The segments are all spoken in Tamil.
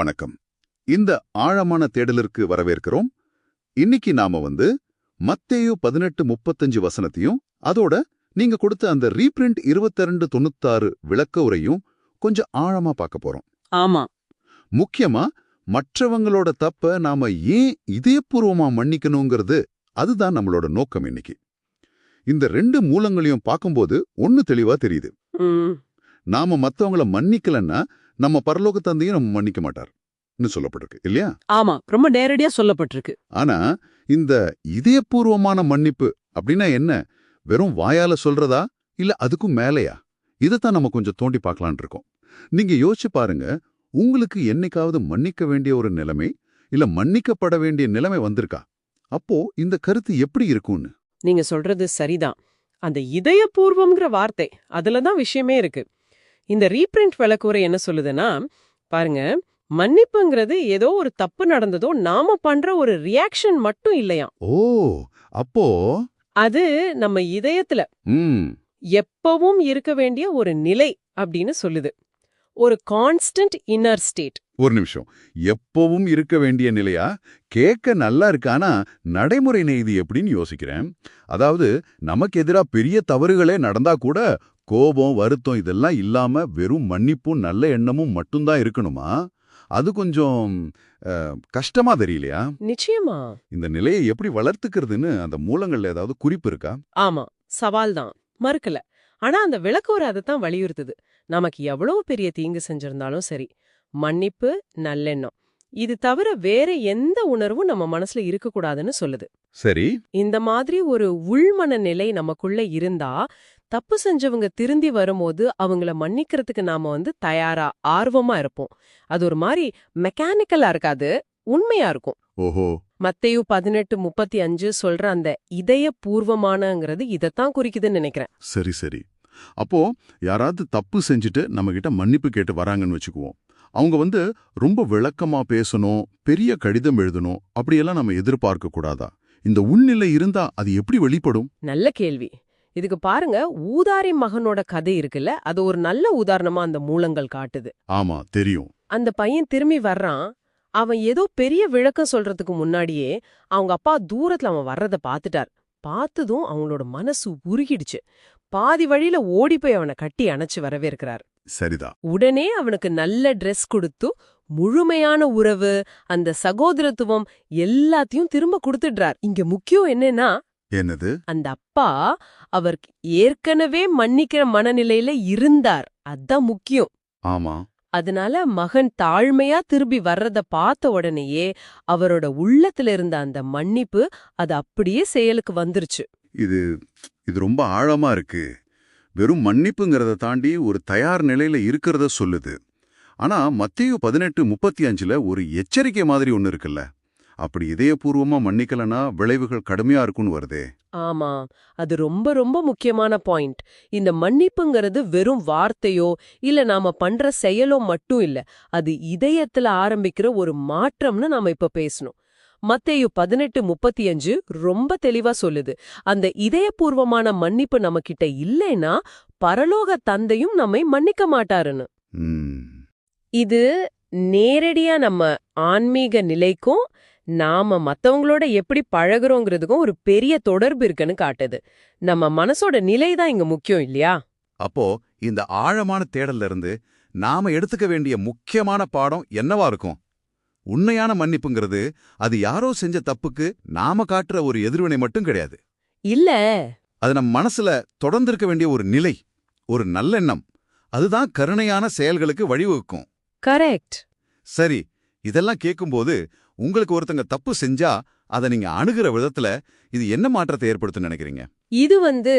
வணக்கம். இந்த ஆழமான தேடலிற்கு வரவேற்கிறோம். இன்னைக்கு நாம வந்து மத்தேயு பதினெட்டு முப்பத்தஞ்சு வசனத்தையும் அதோட நீங்க கொடுத்த அந்த ரீபிரிண்ட் இருபத்தி தொண்ணூத்தாறு விளக்க உரையும் கொஞ்சம் ஆழமா பார்க்க போறோம். ஆமா. முக்கியமா மற்றவங்களோட தப்ப நாம ஏன் இதயபூர்வமா மன்னிக்கணுங்கிறது அதுதான் நம்மளோட நோக்கம் இன்னைக்கு. இந்த ரெண்டு மூலங்களையும் பார்க்கும்போது ஒண்ணு தெளிவா தெரியுது. நாம மத்தவங்கள மன்னிக்கலன்னா நம்ம பரலோக தந்தையும் நம்ம மன்னிக்க மாட்டார் சொல்லப்பட்டிருக்கு இல்லையா? ஆமா ரொம்ப நேரடியா சொல்லப்பட்டிருக்கு. ஆனா இந்த இதயபூர்வமான மன்னிப்பு அப்படின்னா என்ன? வெறும் வாயால சொல்றதா? இல்ல அதுக்கும் மேலையா? இதைத்தான் நம்ம கொஞ்சம் தோண்டி பார்க்கலான் இருக்கோம். நீங்க யோசிச்சு பாருங்க உங்களுக்கு என்னைக்காவது மன்னிக்க வேண்டிய ஒரு நிலைமை இல்ல மன்னிக்கப்பட வேண்டிய நிலைமை வந்திருக்கா? அப்போ இந்த கருத்து எப்படி இருக்கும்னு? நீங்க சொல்றது சரிதான். அந்த இதயபூர்வம்ங்கிற வார்த்தை அதுல தான் விஷயமே இருக்கு. இந்த ரீபிரிண்ட் விளக்குறை என்ன சொல்லுதுன்னா பாருங்க மன்னிப்புங்கிறது ஏதோ ஒரு தப்பு நடந்ததோ நாம பண்ற ஒரு ரியாக்ஷன் மட்டும் இல்லையாம் ஓ அப்போ? அது நம்ம இதயத்துல எப்பவும் இருக்க வேண்டிய ஒரு நிலை அப்படின்னு சொல்லுது. ஒரு கான்ஸ்டன்ட் இன்னர் ஸ்டேட் ஒரு நிமிஷம். எப்பவும் இருக்க வேண்டிய நிலையா? கேட்க நல்லா இருக்கானா? நடைமுறை நெய்தி எப்படின்னு யோசிக்கிறேன். அதாவது நமக்கு எதிரா பெரிய தவறுகளே நடந்தா கூட கோபம் வருத்தம் இதெல்லாம் இல்லாம வெறும் மன்னிப்பும் நல்ல எண்ணமும் மட்டும்தான் இருக்கணுமா? அது கொஞ்சம் கஷ்டமா தெரியலையா? நிச்சயமா. இந்த நிலையை எப்படி வளர்த்துக்கிறதுன்னு அந்த மூலங்கள்ல ஏதாவது குறிப்பு இருக்கா? ஆமா சவால் தான். மறுக்கல. ஆனா அந்த விளக்குவர் அதைத்தான் வலியுறுத்துது. நமக்கு எவ்வளவு பெரிய தீங்கு செஞ்சிருந்தாலும் சரி. மன்னிப்பு நல்லெண்ணம். இது தவிர வேற எந்த உணர்வும் நம்ம மனசுல இருக்கக்கூடாதுன்னு சொல்லுது. சரி. இந்த மாதிரி ஒரு உள்மன நிலை நமக்குள்ள இருந்தா தப்பு செஞ்சவங்க திருந்தி வரும்போது அவங்கள மன்னிக்கிறதுக்கு நாம வந்து தயாரா ஆர்வமா இருப்போம். அது ஒரு மாதிரி மெக்கானிக்கலா இருக்காது உண்மையா இருக்கும். ஓஹோ. மத்தேயு பதினெட்டு முப்பத்தி அஞ்சு சொல்ற அந்த இதய பூர்வமானங்கிறது இதைத்தான் குறிக்குதுன்னு நினைக்கிறேன். சரி சரி. அப்போ யாராவது தப்பு செஞ்சுட்டு நம்ம கிட்ட மன்னிப்பு கேட்டு வராங்கன்னு வச்சுக்குவோம். அவங்க வந்து ரொம்ப விளக்கமா பேசணும் பெரிய கடிதம் எழுதணும் அப்படியெல்லாம் நம்ம எதிர்பார்க்க கூடாதா இந்த உள்நிலை இருந்தா அது எப்படி வெளிப்படும்? நல்ல கேள்வி. இதுக்கு பாருங்க ஊதாரி மகனோட கதை இருக்குல்ல அது ஒரு நல்ல உதாரணமா அந்த மூலங்கள் காட்டுது. ஆமா தெரியும். அந்த பையன் திரும்பி வர்றான் அவன் ஏதோ பெரிய விளக்கம் சொல்றதுக்கு முன்னாடியே அவங்க அப்பா தூரத்துல அவன் வர்றத பாத்துட்டார் பார்த்ததும் அவங்களோட மனசு உருகிடுச்சு. பாதி வழியில ஓடி போய் அவனை கட்டி அணைச்சு வரவேற்கிறார். சரிதான் உடனே அவனுக்கு நல்ல Dress கொடுத்து முழுமையான உறவு அந்த சகோதரத்துவம் எல்லாத்தையும் திரும்ப கொடுத்துடுறார். இங்க முக்கியம் என்னன்னா என்னது? அந்த அப்பா அவர் ஏற்கனவே மன்னிக்கிற மனநிலையில இருந்தார். அதான் முக்கியம். ஆமா. அதனால மகன் தாழ்மையா திரும்பி வர்றத பார்த்த உடனேயே அவரோட உள்ளத்துல இருந்த அந்த மன்னிப்பு அது அப்படியே செயலுக்கு வந்துருச்சு. இது இது ரொம்ப ஆழமா இருக்கு. வெறும் மன்னிப்புங்கிறத தாண்டி ஒரு தயார் நிலையில இருக்கிறத சொல்லுது. ஆனா மத்தேயு பதினெட்டு முப்பத்தி அஞ்சுல ஒரு எச்சரிக்கை மாதிரி ஒண்ணு இருக்குல்ல. அப்படி இதயபூர்வமா மன்னிக்கலனா விளைவுகள் கடுமையா இருக்கும்னு வருதே. ஆமா அது ரொம்ப ரொம்ப முக்கியமான பாயிண்ட். இந்த மன்னிப்புங்கிறது வெறும் வார்த்தையோ இல்ல நாம பண்ற செயலோ மட்டும் இல்ல அது இதயத்துல ஆரம்பிக்கிற ஒரு மாற்றம்னு நாம இப்ப பேசணும். மத்தேயு பதினெட்டு முப்பத்தி அஞ்சு ரொம்ப தெளிவா சொல்லுது. அந்த இதயபூர்வமான மன்னிப்பு நம்மகிட்ட இல்லைன்னா பரலோக தந்தையும் நம்மை மன்னிக்க மாட்டாருன்னு. இது நேரடியா நம்ம ஆன்மீக நிலைக்கும் நாம மத்தவங்களோட எப்படி பழகுறோங்கிறதுக்கும் ஒரு பெரிய தொடர்பு இருக்குன்னு காட்டுது. நம்ம மனசோட நிலை தான் இங்க முக்கியம் இல்லையா? அப்போ இந்த ஆழமான தேடல்ல இருந்து நாம எடுத்துக்க வேண்டிய முக்கியமான பாடம் என்னவா இருக்கும்? உண்மையான மன்னிப்புங்கிறது அது யாரோ செஞ்ச தப்புக்கு நாம காட்டுற ஒரு எதிர்வினை மட்டும் கிடையாது. இல்ல. அது நம் மனசுல தொடர்ந்து இருக்க வேண்டிய ஒரு நிலை ஒரு நல்லெண்ணம் அதுதான் கருணையான செயல்களுக்கு வழிவகுக்கும். கரெக்ட். சரி இதெல்லாம் கேட்கும்போது உங்களுக்கு ஒருத்தங்க தப்பு செஞ்சா அதை நீங்க அணுகிற விதத்துல இது என்ன மாற்றத்தை ஏற்படுத்தும் நினைக்கிறீங்க? இது வந்து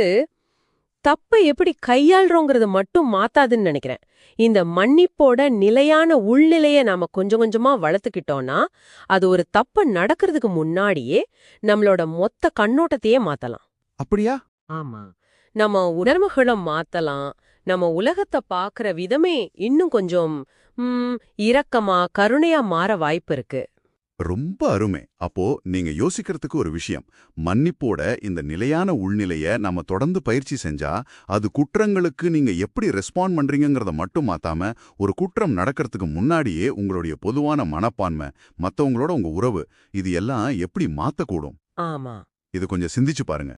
தப்பை எப்படி கையாள்றோங்கிறத மட்டும் மாத்தாதுன்னு நினைக்கிறேன். இந்த மன்னிப்போட நிலையான உள்நிலைய நாம கொஞ்சம் கொஞ்சமா வளர்த்துக்கிட்டோம்னா அது ஒரு தப்பு நடக்கிறதுக்கு முன்னாடியே நம்மளோட மொத்த கண்ணோட்டத்தையே மாத்தலாம். அப்படியா? ஆமா. நம்ம உணர்வுகளை மாத்தலாம். நம்ம உலகத்தை பாக்குற விதமே இன்னும் கொஞ்சம் இரக்கமா கருணையா மாற வாய்ப்பு இருக்கு. ரொம்ப அருமை. அப்போ நீங்க யோசிக்கிறதுக்கு ஒரு விஷயம். மன்னிப்போட இந்த நிலையான உள்நிலைய நம்ம தொடர்ந்து பயிற்சி செஞ்சா அது குற்றங்களுக்கு நீங்க எப்படி ரெஸ்பாண்ட் பண்றீங்கங்கறத மட்டும் மாத்தாம ஒரு குற்றம் நடக்கிறதுக்கு முன்னாடியே உங்களுடைய பொதுவான மனப்பான்மை மத்தவங்களோட உங்க உறவு இது எல்லாம் எப்படி மாத்தக்கூடும்? ஆமா. இது கொஞ்சம் சிந்திச்சு பாருங்க.